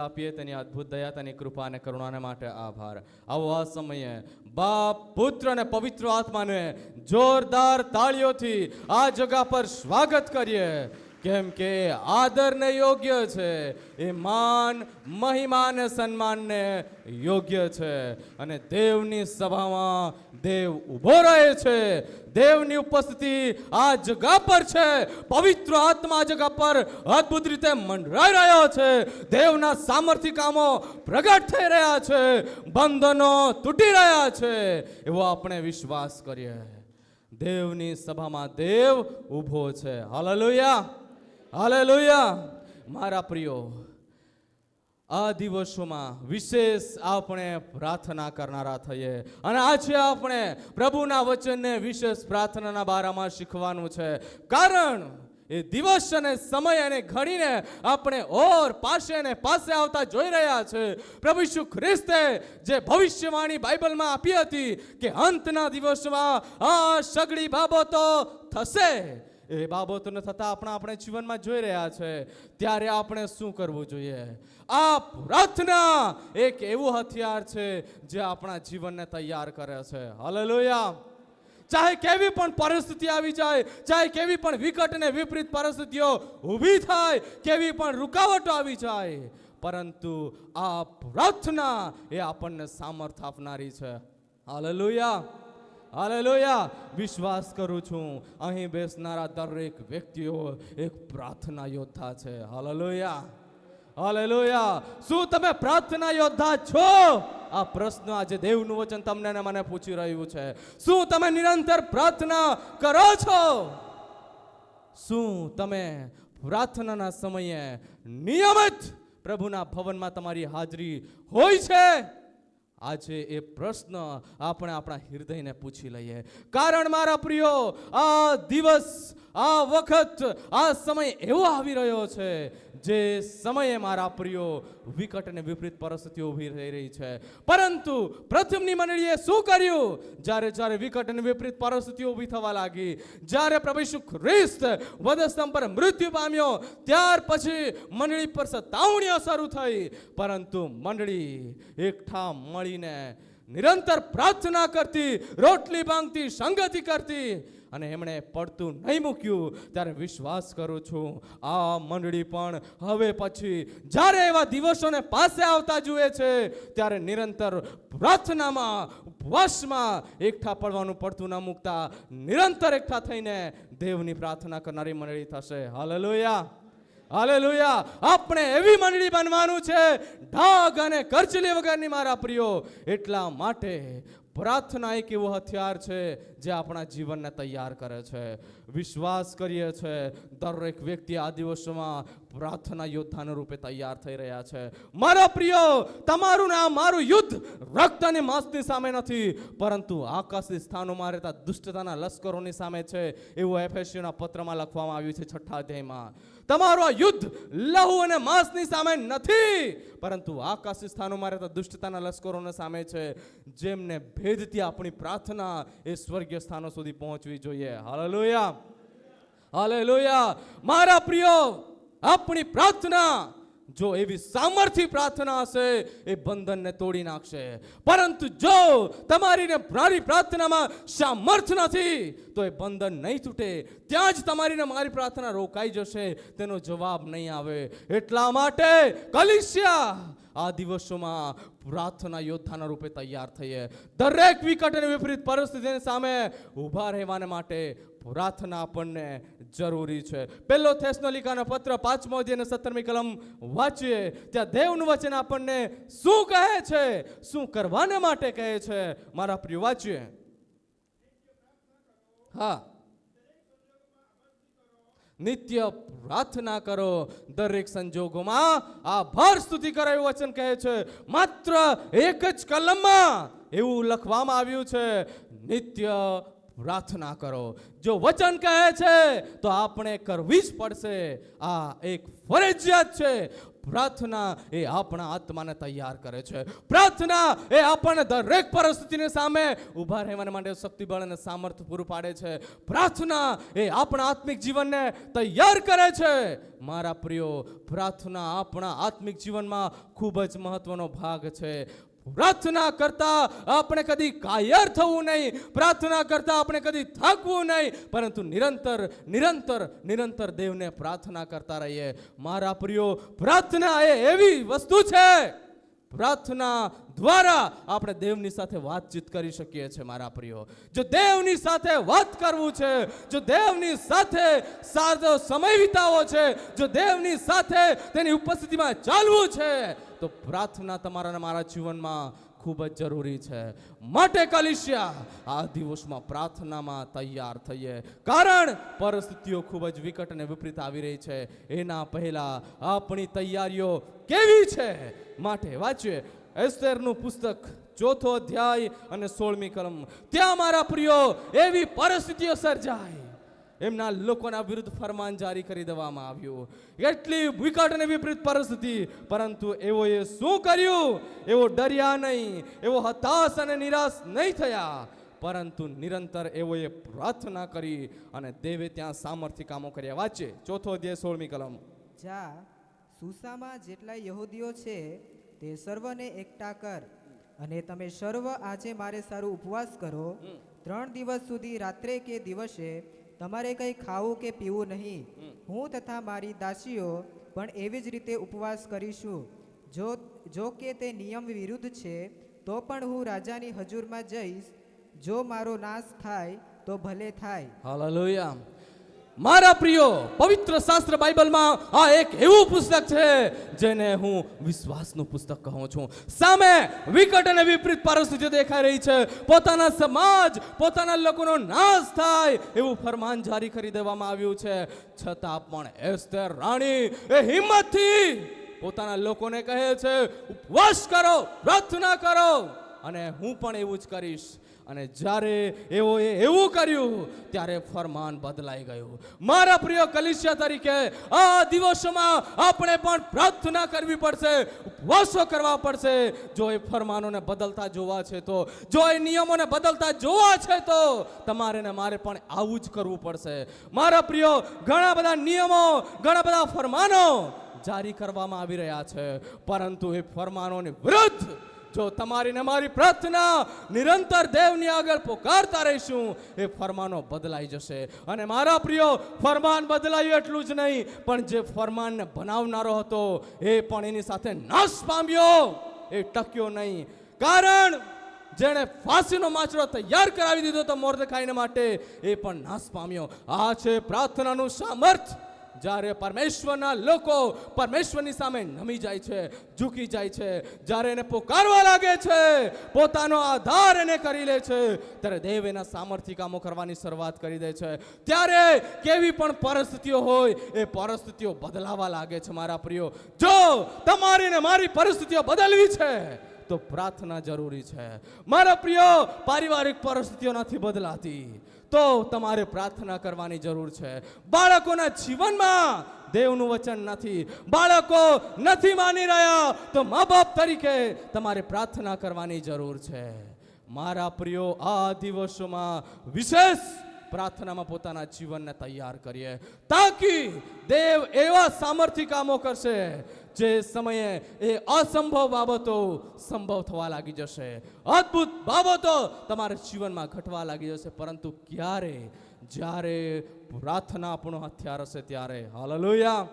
આપીએ તેની અદ્ભુત દયા, તેની કૃપા અને કરુણાને માટે આભાર. આવો આ સમયે બાપ, પુત્ર અને પવિત્ર આત્માને જોરદાર તાળીઓથી આ જગા પર સ્વાગત કરીએ. કેમ કે આદરને યોગ્ય છે, એ માન મહિમાને સન્માનને યોગ્ય છે. અને દેવની સભામાં દેવ ઊભો રહે છે. દેવની ઉપસ્થિતિ આ જગા પર છે. પવિત્ર આત્મા જગા પર અદ્ભુત રીતે મંડરાઈ રહ્યો છે. દેવના સામર્થ્ય કામો પ્રગટ થઈ રહ્યા છે. બંધનો તૂટી રહ્યા છે. એવો આપણે વિશ્વાસ કરીએ. દેવની સભામાં દેવ ઊભો છે. હાલેલુયા. હાલેલુયા. મારા પ્રિયો, આ દિવસોમાં વિશેષ આપણે પ્રાર્થના કરનારા થઈએ. અને આજે આપણે પ્રભુના વચનને વિશેષ પ્રાર્થનાના બારામાં શીખવાનું છે. કારણ એ દિવસ અને સમય અને ઘડીને આપણે ઓર પાસે અને પાસે આવતા જોઈ રહ્યા છે. પ્રભુ ઈસુ ખ્રિસ્તે જે ભવિષ્યવાણી બાઇબલમાં આપી હતી કે અંતના દિવસમાં આ સગળી બાબતો થશે. એ બાબતોને થતાં આપણા આપણે જીવનમાં જોઈ રહ્યા છે, ત્યારે આપણે શું કરવું જોઈએ? આ પ્રાર્થના એક એવું હથિયાર છે જે આપણા જીવનને તૈયાર કરે છે. હાલેલુયા ચાહે કેવી પણ પરિસ્થિતિ આવી જાય, ચાહે કેવી પણ વિકટ અને વિપરીત પરિસ્થિતિઓ ઊભી થાય, કેવી પણ રૂકાવટો આવી જાય, પરંતુ આ પ્રાર્થના એ આપણને સામર્થ આપનારી છે. Hallelujah hallelujah. વિશ્વાસ કરું છું. અહીં બેસનારા દરેક વ્યક્તિઓ એક પ્રાર્થના યોદ્ધા છે. હાલેલુયા. હાલેલુયા. શું તમે પ્રાર્થના યોદ્ધા છો? આ પ્રશ્ન આજે દેવનું વચન તમને ને મને પૂછી રહ્યું છે. શું તમે નિરંતર પ્રાર્થના કરો છો? શું તમે પ્રાર્થનાના સમયે નિયમિત પ્રભુના ભવનમાં તમારી હાજરી હોય છે? આજે એ પ્રશ્ન આપણે આપણા હૃદયને પૂછી લઈએ. કારણ મારા પ્રિયો, આ દિવસ, આ વખત, આ સમય એવો આવી રહ્યો છે, જે સમયે મારા પ્રિયો વિકટ અને વિપરીત પરિસ્થિતિ ઊભી થઈ રહી છે. પરંતુ પ્રથમની મંડળીએ શું કર્યું? જ્યારે જ્યારે વિકટ અને વિપરીત પરિસ્થિતિઓ ઊભી થવા લાગી, જ્યારે પ્રભુ ઈસુ ખ્રિસ્ત વધસ્તંભ પર મૃત્યુ પામ્યો, ત્યાર પછી મંડળી પર સતાવણીઓ શરૂ થઈ. પરંતુ મંડળી એકઠા મળીને નિરંતર પ્રાર્થના કરતી, રોટલી માંગતી સંગતિ કરતી અને એમણે પડતું નહીં મૂક્યું. ત્યારે વિશ્વાસ કરું છું, આ મંડળી પણ હવે પછી જ્યારે એવા દિવસોને પાસે આવતા જુએ છે, ત્યારે નિરંતર પ્રાર્થનામાં, ઉપવાસમાં એકઠા પડવાનું પડતું ન મૂકતા, નિરંતર એકઠા થઈને દેવની પ્રાર્થના કરનારી મંડળી થશે. હાલેલુયા. હાલેલુયા. આપણે એવી મંડળી બનવાનું છે, ઢાગ અને કરચલી વગરની મારા પ્રિયો. એટલા માટે પ્રાર્થના એક એવો હથિયાર છે, જે આપણા જીવનને તૈયાર કરે છે. વિશ્વાસ કરીએ છે, દરેક વ્યક્તિ આ દિવસોમાં પ્રાર્થના યોદ્ધાના રૂપે તૈયાર થઈ રહ્યા છે. મારા પ્રિયો, તમારું ને આ મારું યુદ્ધ રક્ત અને માંસની સામે નથી, પરંતુ આકાશી સ્થાનોમાં રહેતા દુષ્ટતાના લશ્કરોની સામે છે. એવું એફએસયુના પત્રમાં લખવામાં આવ્યું છે છઠ્ઠા અધ્યાયમાં. તમારું યુદ્ધ લહુ અને માંસની સામે નથી. પરંતુ આકાશી સ્થાનોમાં રહેતા દુષ્ટતાના લશ્કરોના સામે છે. જેમને ભેદથી આપણી પ્રાર્થના એ સ્વર્ગીય સ્થાનો સુધી પહોંચવી જોઈએ. હાલેલુયા. હાલેલુયા. મારા પ્રિયો, આપણી પ્રાર્થના જો એવી સામર્થ્ય પ્રાર્થના હશે, એ બંધનને તોડી નાખશે. પરંતુ જો તમારીને મારી પ્રાર્થનામાં સામર્થ નથી, તો એ બંધન નહીં તૂટે. ત્યાં જ તમારીને મારી પ્રાર્થના રોકાઈ જશે, તેનો જવાબ નહીં આવે. એટલા માટે કલિશિયા આ દિવસોમાં પ્રાર્થના યોદ્ધાના રૂપે તૈયાર થઈએ. દરેક વિકટ અને વિપરીત પરિસ્થિતિની સામે ઊભા રહેવાને માટે પ્રાર્થના આપણને જરૂરી છે. પહેલો થેસનોલિકાનો પત્ર પાંચમો અધ્યાય સત્તરમી કલમ વાંચીએ. ત્યાં દેવનું વચન આપણને શું કહે છે? શું કરવાને માટે કહે છે? મારા પ્રિય વાંચીએ. હા. નિત્ય પ્રાર્થના કરો. દરેક સંજોગોમાં આભાર સ્તુતિ કરાયું વચન કહે છે. માત્ર એક જ કલમમાં એવું લખવામાં આવ્યું છે. નિત્ય પ્રાર્થના કરો. જો વચન કહે છે, તો આપણે કરવી જ પડશે. આ એક ફરજિયાત છે. પ્રાર્થના એ આપણા આત્માને તૈયાર કરે છે. પ્રાર્થના એ આપણને દરેક પરિસ્થિતિની સામે ઊભા રહેવા માટે શક્તિ બળ અને સામર્થ્ય પૂરું પાડે છે. પ્રાર્થના એ આપણા આત્મિક જીવનને તૈયાર કરે છે. મારા પ્રિયો, પ્રાર્થના આપણા આત્મિક જીવનમાં ખૂબ જ મહત્વનો ભાગ છે. પ્રાર્થના કરતા આપણે કદી કાયર થવું નહીં. પ્રાર્થના કરતા આપણે કદી થાકવું નહીં. પરંતુ નિરંતર નિરંતર નિરંતર દેવને પ્રાર્થના કરતા રહીએ. મારા પ્રિયો, પ્રાર્થના એ એવી વસ્તુ છે પ્રાર્થના દ્વારા આપણે દેવની સાથે વાતચીત કરી શકીએ છીએ, મારા પ્રિયો. જો દેવની સાથે વાત કરવું છે, જો દેવની સાથે સારો સમય વિતાવો છે, જો દેવની સાથે તેની ઉપસ્થિતિમાં ચાલવું છે, તો પ્રાર્થના તમારા મારા જીવનમાં ખૂબ જ જરૂરી છે. માટે કલિશિયા, આ દિવસમાં પ્રાર્થનામાં તૈયાર થઈએ. કારણ પરિસ્થિતિઓ ખૂબ જ વિકટ અને વિપરીત આવી રહી છે. એના પહેલા આપણી તૈયારીઓ કેવી છે? માટે વાંચીએ. એસ્તેરનું પુસ્તક, ચોથો અધ્યાય અને સોળમી કલમ. ત્યાં, મારા પ્રિયો, એવી પરિસ્થિતિઓ સર્જાય. એમના લોકોના વિરુદ્ધ ફરમાન જારી કરી દેવામાં આવ્યું. એટલી વિકટ અને વિપરીત પરિસ્થિતિ પરંતુ એઓએ શું કર્યું? એવો ડર્યા નહીં એવો હતાશ અને નિરાશ નહીં થયા. પરંતુ નિરંતર એઓએ પ્રાર્થના કરી અને દેવે ત્યાં સામર્થ્ય કામો કર્યા. વાંચે ચોથો અધ્યાય સોળમી કલમ. જા સુસામાં જેટલા યહૂદીઓ છે તે સર્વને એકઠા કર અને તમે સર્વ આજે મારે સારું ઉપવાસ કરો. ત્રણ દિવસ સુધી રાત્રે કે દિવસે તમારે કંઈ ખાવું કે પીવું નહીં. હું તથા મારી દાસીઓ પણ એવી જ રીતે ઉપવાસ કરીશું. જો જો કે તે નિયમ વિરુદ્ધ છે તો પણ હું રાજાની હજુરમાં જઈશ. જો મારો નાશ થાય તો ભલે થાય. હાલેલુયા. મારા પ્રિયો, પવિત્ર શાસ્ત્ર બાઇબલમાં આ એક એવું પુસ્તક છે, જેને હું વિશ્વાસનું પુસ્તક કહું છું. સામે વિકટ અને વિપરીત પરિસ્થિતિ દેખાઈ રહી છે. પોતાના સમાજ, પોતાના લોકોનો નાશ થાય એવું ફરમાન જારી કરી દેવામાં આવ્યું છે. છતાં પણ એસ્તર રાણી એ હિંમતથી પોતાના લોકોને કહે છે, ઉપવાસ કરો, પ્રાર્થના કરો. અને હું પણ એવું જ કરીશ. અને જ્યારે એઓએ એવું કર્યું, ત્યારે ફરમાન બદલાઈ ગયું. મારા પ્રિય કલિશિયા તરીકે, આ દિવસોમાં આપણે પણ પ્રાર્થના કરવી પડશે, ઉપવાસો કરવા પડશે. જો એ ફરમાનોને બદલતા જોવા છે તો, જો એ નિયમોને બદલતા જોવા છે તો, તમારે ને મારે પણ આવું જ કરવું પડશે. મારા પ્રિયો, ઘણા બધા નિયમો, ઘણા બધા ફરમાનો જારી કરવામાં આવી રહ્યા છે. પરંતુ એ ફરમાનોની વિરુદ્ધ જો તમારી ને મારી પ્રાર્થના નિરંતર દેવની આગળ પોકારતા રહીશું, એ ફરમાનો બદલાઈ જશે. અને મારા પ્રિયો, ફરમાન બદલાયું એટલું જ નહીં, પણ જે ફરમાનને બનાવનારો હતો, એ પણ એની સાથે નાશ પામ્યો. એ ટક્યો નહીં. કારણ, જેણે ફાંસીનો માછડો તૈયાર કરાવી દીધો હતો મોર્દખાઈને માટે, એ પણ નાશ પામ્યો. આ છે પ્રાર્થનાનું સામર્થ્ય જ્યારે પરમેશ્વરના લોકો પરમેશ્વરની સામે નમી જાય છે, ઝૂકી જાય છે, જ્યારે એને પોકારવા લાગે છે, પોતાનો આધાર એને કરી લે છે, ત્યારે દેવ એના સામર્થ્ય કામો કરવાની શરૂઆત કરી દે છે. ત્યારે કેવી પણ પરિસ્થિતિઓ હોય, એ પરિસ્થિતિઓ બદલાવા લાગે છે, મારા પ્રિયો. જો તમારી ને મારી પરિસ્થિતિઓ બદલવી છે, તો પ્રાર્થના જરૂરી છે. મારા પ્રિયો, પારિવારિક પરિસ્થિતિઓ નથી બદલાતી. તો તમારે પ્રાર્થના કરવાની જરૂર છે. બાળકોના જીવનમાં દેવનું વચન નથી. બાળકો નથી માની રહ્યા, તો મા બાપ તરીકે તમારે પ્રાર્થના કરવાની જરૂર છે. મારા પ્રિયો, આ દિવસોમાં વિશેષ પ્રાર્થનામાં પોતાના જીવનને તૈયાર કરીએ. તાકી દેવ એવા સામર્થ્ય કામો કરશે જે સમયે એ અસંભવ બાબતો સંભવ થવા લાગી જશે. અદ્ભુત બાબતો તમારા જીવનમાં ઘટવા લાગી જશે. પરંતુ ક્યારે? જ્યારે પ્રાર્થના આપણો હથિયાર હશે ત્યારે. હાલેલુયા.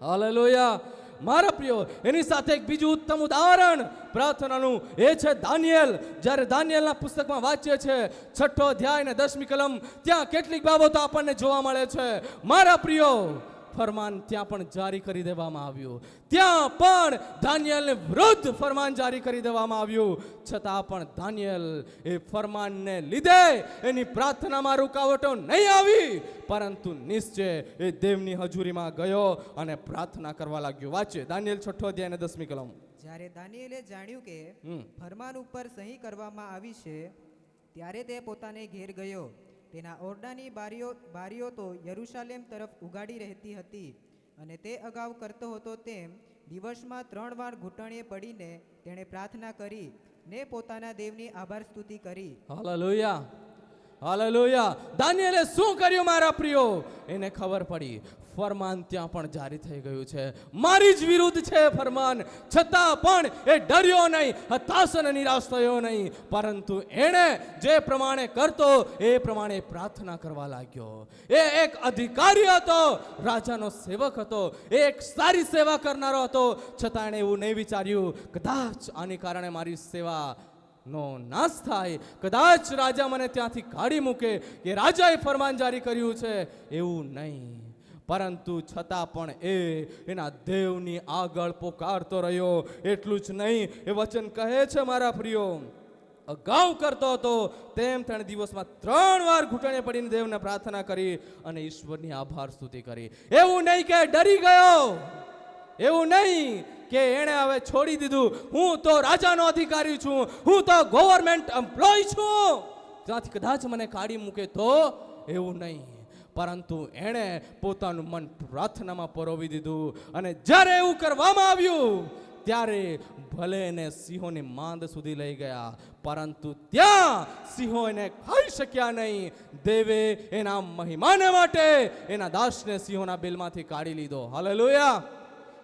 હાલેલુયા. મારા પ્રિયો, એની સાથે એક બીજું ઉત્તમ ઉદાહરણ પ્રાર્થનાનું એ છે દાનિયેલ. જ્યારે દાનિયેલના પુસ્તકમાં વાંચીએ છે, છઠ્ઠો અધ્યાય અને દસમી કલમ, ત્યાં કેટલીક બાબતો આપણને જોવા મળે છે. મારા પ્રિયો ફરમાન ત્યાં પણ જારી કરી દેવામાં આવ્યું. ત્યાં પણ દાનિયેલને વૃદ્ધ ફરમાન જારી કરી દેવામાં આવ્યું. છતાં પણ દાનિયેલ એ ફરમાનને લીધે એની પ્રાર્થનામાં રૂકાવટો નહીં આવી. પરંતુ નિશ્ચય એ દેવની હજુરીમાં ગયો અને પ્રાર્થના કરવા લાગ્યો. વાંચે દાનિયલ છઠ્ઠો અધ્યાય અને દસમી કલમ. જ્યારે દાનિયેલે જાણ્યું કે. ફરમાન ઉપર સહી કરવામાં આવી છે ત્યારે તે પોતાને ઘેર ગયો. તેના ઓરડાની બારીઓ બારીઓ તો યરુશાલેમ તરફ ઉગાડી રહેતી હતી અને તે અગાઉ કરતો હતો તેમ દિવસમાં ત્રણ વાર ઘૂંટણીએ પડીને તેણે પ્રાર્થના કરી ને પોતાના દેવની આભાર સ્તુતિ કરી. હાલેલુયા. હાલેલુયા. દાનિયેલે શું કર્યું મારા પ્રિયો? એને ખબર પડી. ફરમાન ત્યાં પણ જારી થઈ ગયું છે. મારી જ વિરુદ્ધ છે ફરમાન. છતાં પણ એ ડર્યો નહીં, હતાશ અને નિરાશ થયો નહીં. પરંતુ એણે જે પ્રમાણે કરતો, એ પ્રમાણે પ્રાર્થના કરવા લાગ્યો. એ એક અધિકારી હતો, રાજાનો સેવક હતો. એ એક સારી સેવા કરનારો હતો. છતાં એણે એવું નહીં વિચાર્યું, કદાચ આને કારણે મારી સેવા નો નાશ થાય. કદાચ રાજા મને ત્યાંથી કાઢી મૂકે કે રાજાએ ફરમાન જારી કર્યું છે. એવું નહીં. પરંતુ છતાં પણ એ એના દેવની આગળ પોકારતો રહ્યો. એટલું જ નહીં, એ વચન કહે છે, મારા પ્રિયો. અગાઉ કરતો હતો, તેમ ત્રણ દિવસમાં ત્રણ વાર ઘૂંટણે પડીને દેવને પ્રાર્થના કરી અને ઈશ્વરની આભાર સ્તુતિ કરી. એવું નહીં કે ડરી ગયો. એવું નહીં કે એણે હવે છોડી દીધું. હું તો રાજાનો અધિકારી છું. હું તો ગવર્મેન્ટ એમ્પ્લોય છું. ત્યાંથી કદાચ મને કાઢી મૂકે તો એવું નહીં. પરંતુ એણે પોતાનું મન પ્રાર્થનામાં પરોવી દીધું. અને જ્યારે એવું કરવામાં આવ્યું, ત્યારે ભલે એને સિંહોની માંદ સુધી લઈ ગયા, પરંતુ ત્યાં સિંહો એને ખાઈ શક્યા નહીં. દેવે એના મહિમાને માટે એના દાસને સિંહોના બિલમાંથી કાઢી લીધો. હાલેલુયા!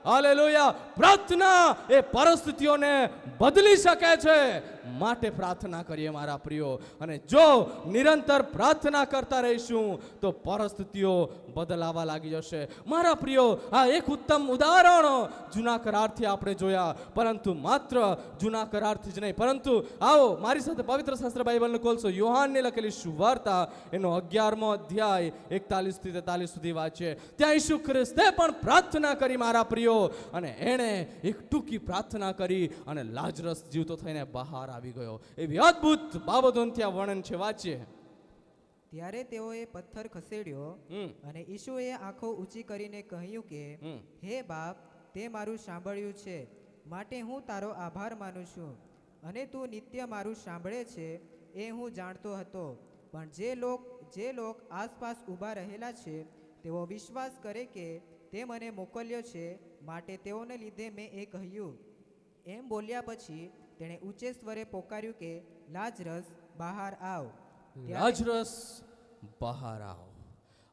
હાલેલુયા! પ્રાર્થના એ પરિસ્થિતિઓને બદલી શકે છે. માટે પ્રાર્થના કરીએ મારા પ્રિયો. અને જો નિરંતર પ્રાર્થના કરતા રહીશું, તો પરિસ્થિતિઓ બદલાવા લાગી જશે. મારા પ્રિયો, આ એક ઉત્તમ ઉદાહરણ જૂના કરારથી આપણે જોયા. પરંતુ માત્ર જૂના કરારથી જ નહીં. પરંતુ આવો, મારી સાથે પવિત્ર શાસ્ત્ર બાઇબલને ખોલશો યોહાનને લખેલી સુવાર્તા, એનો અગિયારમો અધ્યાય એકતાલીસથી તેતાલીસ સુધી વાંચીએ ત્યાં ઈસુ ખ્રિસ્તે પણ પ્રાર્થના કરી, મારા પ્રિયો. અને એણે એક ટૂંકી પ્રાર્થના કરી અને લાજરસ જીવતો થઈને બહાર આવી ગયો. એવી અદ્ભુત બાબતોનું ત્યાં વર્ણન છે વાંચીએ. ત્યારે તેઓએ પથ્થર ખસેડ્યો અને ઈશુએ આંખો ઊંચી કરીને કહ્યું કે હે બાપ તે મારું સાંભળ્યું છે. માટે હું તારો આભાર માનું છું. અને તું નિત્ય મારું સાંભળે છે એ હું જાણતો હતો. પણ જે લોક જે લોક આસપાસ ઊભા રહેલા છે તેઓ વિશ્વાસ કરે કે તે મને મોકલ્યો છે. માટે તેઓને લીધે મેં એ કહ્યું. એમ બોલ્યા પછી તેણે ઊંચે સ્વરે પોકાર્યું કે, લાજરસ, બહાર આવ. લાજરસ, બહાર આવ.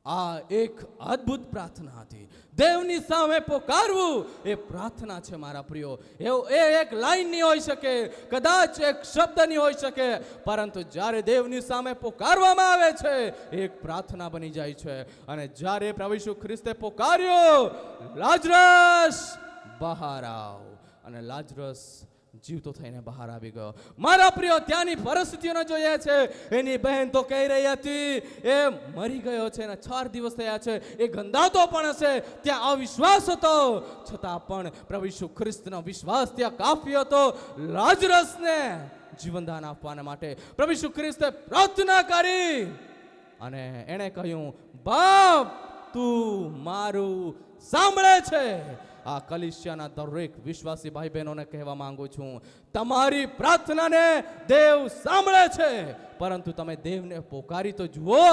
આ એક અદ્ભુત પ્રાર્થના હતી. દેવની સામે પોકારવું એ પ્રાર્થના છે, મારા પ્રિયો. એવું એ એક લાઈન નહીં હોઈ શકે, કદાચ એક શબ્દ નહીં હોઈ શકે, પરંતુ જ્યારે દેવની સામે પોકારવામાં આવે છે, એક પ્રાર્થના બની જાય છે. અને જ્યારે પ્રભુ ખ્રિસ્તે પોકાર્યો, લાજરસ, બહાર આવ. અને લાજરસ જીવતો થઈને બહાર આવી ગયો. મારા પ્રિયો, ત્યાંની પરિસ્થિતિઓને જોઈએ છે. એની બહેન તો કહી રહી હતી, એ મરી ગયો છે અને ચાર દિવસ થયા છે. એ ગંદાતો પણ હશે. ત્યાં અવિશ્વાસ હતો. છતાં પણ પ્રભુ ઈસુ ખ્રિસ્તનો વિશ્વાસ ત્યાં કાફી હતો. લાજરસને જીવનદાન આપવાના માટે પ્રભુ ઈસુ ખ્રિસ્તે પ્રાર્થના કરી અને એણે કહ્યું, બાપ, તું મારું સાંભળે છે. આ કલિશિયાના દરેક વિશ્વાસી ભાઈ બહેનોને કહેવા માંગુ છું, તમારી પ્રાર્થનાને દેવ સાંભળે છે, પરંતુ તમે દેવને પોકારી તો જુઓ,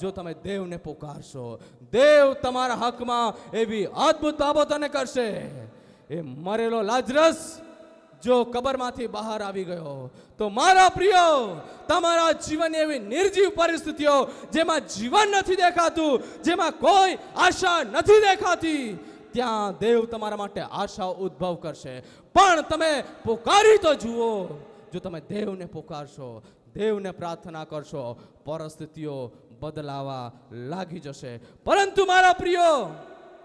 જો તમે દેવને પોકારશો, દેવ તમારા હકમાં એવી અદ્ભુત બાબતોને કરશે. એ મરેલો લાજરસ જો કબરમાંથી બહાર આવી ગયો, તો મારા પ્રિયો, તમારા જીવનની એવી નિર્જીવ પરિસ્થિતિઓ, જેમાં જીવન નથી દેખાતું, જેમાં કોઈ આશા નથી દેખાતી ત્યાં દેવ તમારા માટે આશા ઉદ્ભવ કરશે. પણ તમે પોકારી તો જુઓ. જો તમે દેવને પોકારશો, દેવને પ્રાર્થના કરશો, પરિસ્થિતિઓ બદલાવા લાગી જશે. પરંતુ મારા પ્રિયો,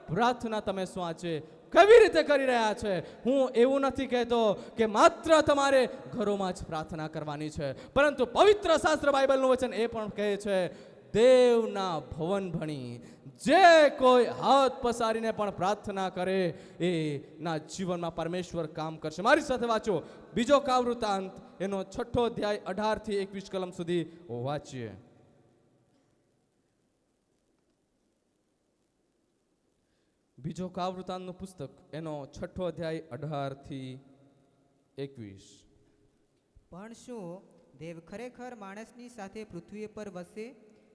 પ્રાર્થના તમે શું આજે કેવી રીતે કરી રહ્યા છે? હું એવું નથી કહેતો કે માત્ર તમારે ઘરોમાં જ પ્રાર્થના કરવાની છે. પરંતુ પવિત્ર શાસ્ત્ર બાઇબલનું વચન એ પણ કહે છે દેવના ભવન ભણી, જે કોઈ હાથ પસારીને પણ પ્રાર્થના કરે, એ ના જીવનમાં પરમેશ્વર કામ કરશે. મારી સાથે વાંચો, બીજો કાવૃતાંત, એનો છઠ્ઠો અધ્યાય અઢારથી એકવીસ કલમ સુધી વાંચીએ. બીજો કાવૃતાંતનું પુસ્તક, એનો છઠ્ઠો અધ્યાય અઢારથી એકવીસ. પણ શું દેવ ખરેખર માણસની સાથે પૃથ્વી પર વસે?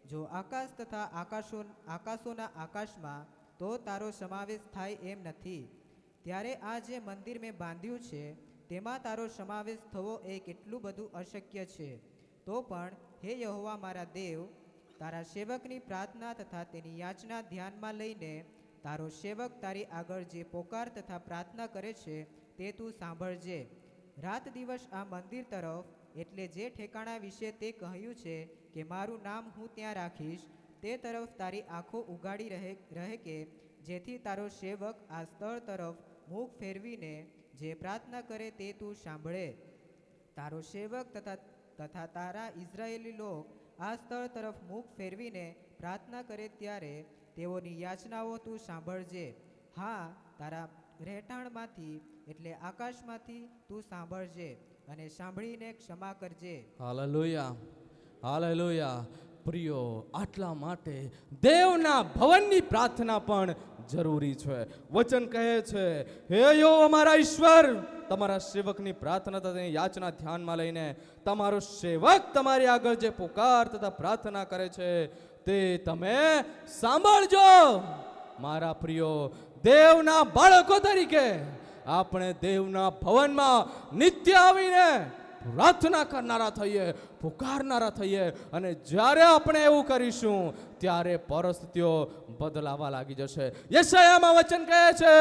જો આકાશ તથા આકાશો આકાશોના આકાશમાં, તો તારો સમાવેશ થાય એમ નથી. ત્યારે આ જે મંદિર મેં બાંધ્યું છે, તેમાં તારો સમાવેશ થવો એ કેટલું બધું અશક્ય છે. તો પણ, હે યહોવા મારા દેવ, તારા સેવકની પ્રાર્થના તથા તેની યાચના ધ્યાનમાં લઈને, તારો સેવક તારી આગળ જે પોકાર તથા પ્રાર્થના કરે છે, તે તું સાંભળજે. રાત દિવસ આ મંદિર તરફ, એટલે જે ઠેકાણા વિશે તે કહ્યું છે કે મારું નામ હું ત્યાં રાખીશ, તે તરફ તારી આંખો ઉગાડી રહે રહે કે જેથી તારો સેવક આ સ્થળ તરફ મુખ ફેરવીને જે પ્રાર્થના કરે તે તું સાંભળે. તારો સેવક તથા તથા તારા ઇઝરાયેલી લોક આ સ્થળ તરફ મુખ ફેરવીને પ્રાર્થના કરે ત્યારે તેઓની યાચનાઓ તું સાંભળજે. હા, તારા રહેઠાણમાંથી એટલે આકાશમાંથી તું સાંભળજે અને સાંભળીને ક્ષમા કરજે. હાલેલુયા. હાલેલુયા. પ્રિયો, આટલા માટે દેવના ભવનની પ્રાર્થના પણ જરૂરી છે. વચન કહે છે, હે યો અમારા ઈશ્વર, તમારા સેવકની પ્રાર્થના તથા યાચના ધ્યાનમાં લઈને તમારો સેવક તમારી આગળ જે પુકાર તથા પ્રાર્થના કરે છે, તે તમે સાંભળજો. મારા પ્રિયો, દેવના બાળકો તરીકે આપણે દેવના ભવનમાં નિત્ય આવીને પ્રાર્થના કરનારા થઈએ, પુકારનારા થઈએ અને જ્યારે આપણે એવું કરીશું, ત્યારે પરિસ્થિતિઓ બદલાવા લાગી જશે. યશાયામાં વચન કહે છે,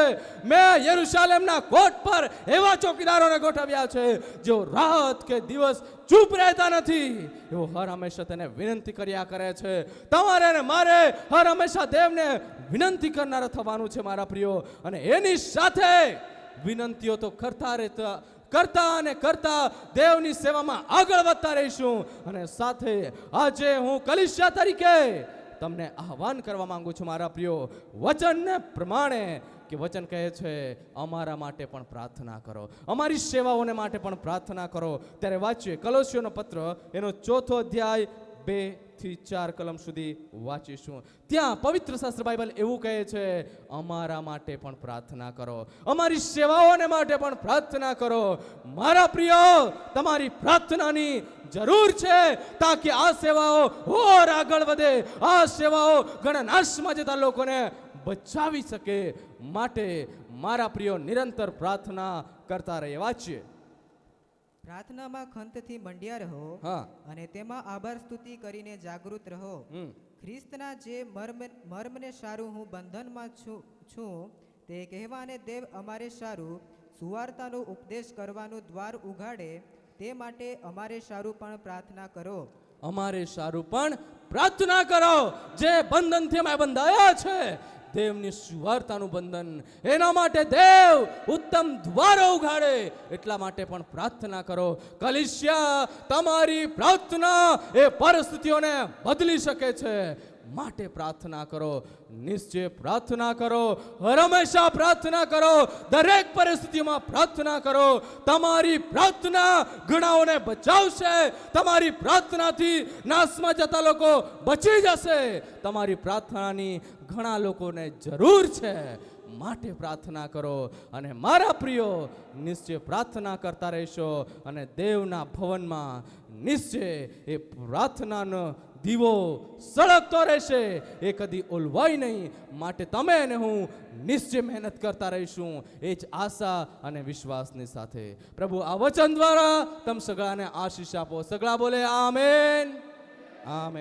મેં યરુશાલેમના કોટ પર એવા ચોકીદારોને ગોઠવ્યા છે, જેઓ રાત કે દિવસ ચૂપ રહેતા નથી. એવો હર હંમેશા તેને વિનંતી કર્યા કરે છે. તમારે ને મારે હર હંમેશા દેવને વિનંતી કરનારા થવાનું છે, મારા પ્રિયો. અને એની સાથે વિનંતીઓ તો કરતા રહેતા કરતા અને કરતા દેવની સેવામાં આગળ વધતા રહીશું. અને સાથે આજે હું કલિશ્યા તરીકે તમને આહવાન કરવા માંગુ છું, મારા પ્રિયો, વચનને પ્રમાણે કે વચન કહે છે, અમારા માટે પણ પ્રાર્થના કરો. અમારી સેવાઓને માટે પણ પ્રાર્થના કરો. ત્યારે વાંચીએ, કલોસીઓનો પત્ર, એનો ચોથો અધ્યાય બેથી ચાર કલમ સુધી વાંચીશું. ત્યાં પવિત્ર શાસ્ત્ર બાઇબલ એવું કહે છે, અમારા માટે પણ પ્રાર્થના કરો. અમારી સેવાઓને માટે પણ પ્રાર્થના કરો. મારા પ્રિય, તમારી પ્રાર્થનાની જરૂર છે તાકે આ સેવાઓ ઓર આગળ વધે. આ સેવાઓ ઘણા નાશમાં જતા લોકોને બચાવી શકે. માટે મારા પ્રિયો, નિરંતર પ્રાર્થના કરતા રહે વાંચીએ. પ્રાર્થનામાં ખંતથી મંડ્યા રહો હા. અને તેમાં આભાર સ્તુતિ કરીને જાગૃત રહો. ખ્રિસ્તના જે મર્મ મર્મને સારું હું બંધનમાં છું છું તે કહેવાને દેવ અમારે સારું સુવાર્તાનો ઉપદેશ કરવાનું દ્વાર ઉઘાડે તે માટે અમારે સારું પણ પ્રાર્થના કરો. અમારે સારું પણ પ્રાર્થના કરો. જે બંધનથી અમે બંધાયા છે દેવની સુવાર્તાનું બંધન. એના માટે દેવ ઉત્તમ દ્વારો ઉઘાડે. એટલા માટે પણ પ્રાર્થના કરો કલિશ્યા તમારી પ્રાર્થના એ પરિસ્થિતિઓને બદલી શકે છે. માટે પ્રાર્થના કરો, નિશ્ચય પ્રાર્થના કરો, હંમેશા પ્રાર્થના કરો, દરેક પરિસ્થિતિમાં પ્રાર્થના કરો. તમારી પ્રાર્થના ઘણાઓને બચાવશે, તમારી પ્રાર્થનાથી નાશમાં જતા લોકો બચી જશે. તમારી પ્રાર્થનાની ઘણા લોકોને જરૂર છે. માટે પ્રાર્થના કરો અને મારા પ્રિયો, નિશ્ચય પ્રાર્થના કરતા રહેશો અને દેવના ભવનમાં નિશ્ચય એ પ્રાર્થનાનો દીવો સળગતો રહેશે એ કદી ઓલવાય નહીં. માટે તમે અને હું નિશ્ચય મહેનત કરતા રહીશું. એ જ આશા અને વિશ્વાસની સાથે. પ્રભુ, આ વચન દ્વારા તમ સગળાને આશીષ આપો. સગળા બોલે, આમેન. આમેન.